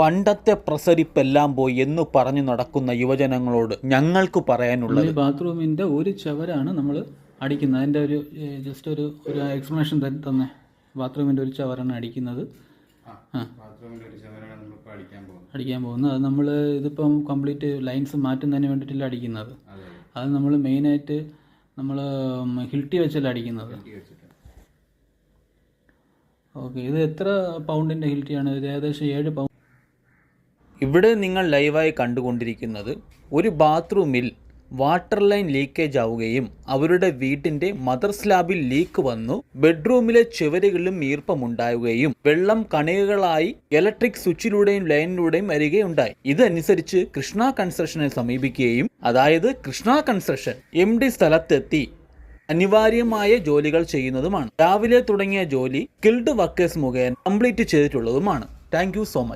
പണ്ടത്തെ പ്രസരിപ്പെല്ലാം പോയി എന്ന് പറഞ്ഞു നടക്കുന്ന യുവജനങ്ങളോട് ഞങ്ങൾക്ക് പറയാനുള്ളത് ഈ ബാത്റൂമിന്റെ ഒരു ചവരാണ് നമ്മൾ അടിക്കുന്നത്. അതിന്റെ ഒരു ജസ്റ്റ് ഒരു ഒരു എക്സ്പ്ലനേഷൻ തന്നെ. ബാത്റൂമിന്റെ ഒരു അടിക്കുന്നത്. ചവരാണ് നമ്മളിപ്പോൾ അടിക്കാൻ പോകുന്നത്. അത് നമ്മൾ ഇതിപ്പം കംപ്ലീറ്റ് ലൈൻസ് മാറ്റുന്നതിന് വേണ്ടിയിട്ടല്ല അടിക്കുന്നത്. അതെ നമ്മൾ മെയിനായിട്ട് നമ്മൾ ഹിൽട്ടി വെച്ചല്ല അടിക്കുന്നത്. ഓക്കെ ഇത് എത്ര പൗണ്ടിന്റെ ഹിൽട്ടിയാണ്? ഇത് ഏകദേശം ഏഴ് പൗണ്ട് ഇവിടെ നിങ്ങൾ ലൈവായി കണ്ടുകൊണ്ടിരിക്കുന്നത് ഒരു ബാത്റൂമിൽ വാട്ടർ ലൈൻ ലീക്കേജ് ആവുകയും അവരുടെ വീട്ടിന്റെ മദർ സ്ലാബിൽ ലീക്ക് വന്നു ബെഡ്റൂമിലെ ചുവരുകളിലും ഈർപ്പമുണ്ടാവുകയും വെള്ളം കണികകളായി ഇലക്ട്രിക് സ്വിച്ചിലൂടെയും ലൈനിലൂടെയും വരികയുണ്ടായി ഇതനുസരിച്ച് കൃഷ്ണ കൺസ്ട്രക്ഷനെ സമീപിക്കുകയും അതായത് കൃഷ്ണ കൺസ്ട്രക്ഷൻ എം ഡി സ്ഥലത്തെത്തി അനിവാര്യമായ ജോലികൾ ചെയ്യുന്നതുമാണ്. രാവിലെ തുടങ്ങിയ ജോലി സ്കിൽഡ് വർക്കേഴ്സ് മുഖേന കംപ്ലീറ്റ് ചെയ്തിട്ടുള്ളതുമാണ്. Thank so much.